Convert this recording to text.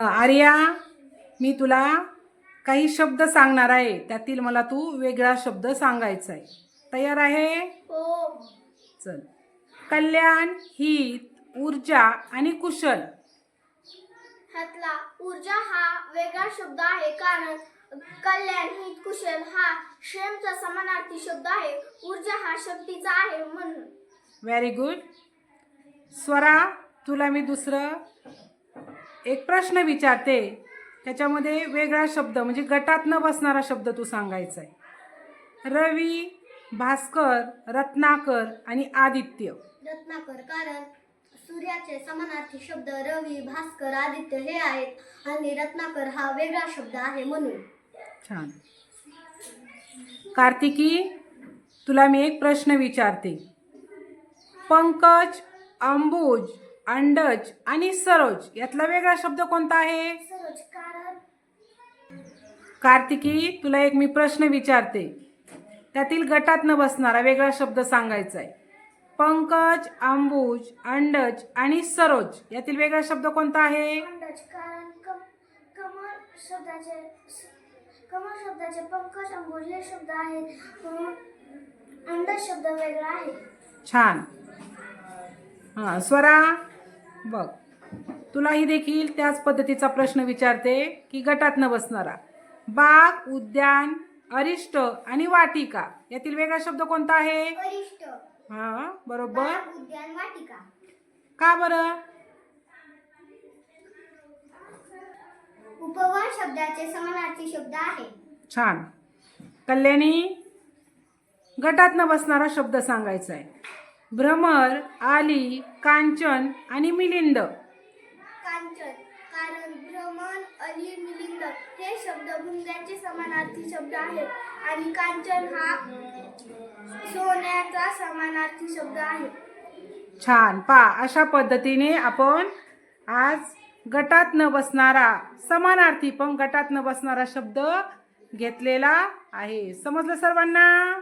आर्या मी तुला काही शब्द सांगणार आहे. त्यातील मला तू वेगळा शब्द सांगायचा आहे. तयार आहे? हो. चल. कल्याण हित ऊर्जा आणि कुशल. ह्यातला ऊर्जा हा वेगळा शब्द आहे कारण कल्याण हित कुशल हा श्रेमचा समानार्थी शब्द आहे. ऊर्जा हा शक्तीचा आहे म्हणून. व्हेरी गुड स्वरा तुला मी दुसरं एक प्रश्न विचारते. त्याच्यामध्ये वेगळा शब्द म्हणजे गटात न बसणारा शब्द तू सांगायचा आहे रवी भास्कर रत्नाकर आणि आदित्य. रत्नाकर कारण सूर्याचे समानार्थी शब्द रवी भास्कर आदित्य हे आहेत आणि रत्नाकर हा वेगळा शब्द आहे म्हणून. छान. कार्तिकी तुला मी एक प्रश्न विचारते. पंकज अंबुज अंडज आणि सरोज यातला वेगळा शब्द कोणता आहे? सरोज कारण. कार्तिकी तुला एक मी प्रश्न विचारते. त्यातील गटात न बसणारा वेगळा शब्द सांगायचा आहे पंकज अंबुज अंडज आणि सरोज यातील वेगळा शब्द कोणता आहे? शब्दाचे पंकज अंबुज हे शब्द अंडज शब्द वेगळा आहे. छान. हां स्वरा. बघ. तुलाही देखील त्याच पद्धतीचा प्रश्न विचारते की गटात न बसणारा. बाग उद्यान अरिष्ट आणि वाटिका यातील वेगळा शब्द कोणता आहे? हां बरोबर. का बरं? उपवन शब्दाचे समानार्थी शब्द आहे. छान. कल्याणी गटात न बसणारा शब्द सांगायचा आहे भ्रमर आली कांचन आणि मिलिंद. कांचन कारण भ्रमण अली मिलिंद हे शब्द भुंग्याचे समानार्थी शब्द आहेत आणि कांचन हा सोन्याचा समानार्थी शब्द आहे. छान पा अशा पद्धतीने आपण आज गटात न बसणारा समानार्थी पण गटात न बसणारा शब्द घेतलेला आहे. समजलं सर्वांना?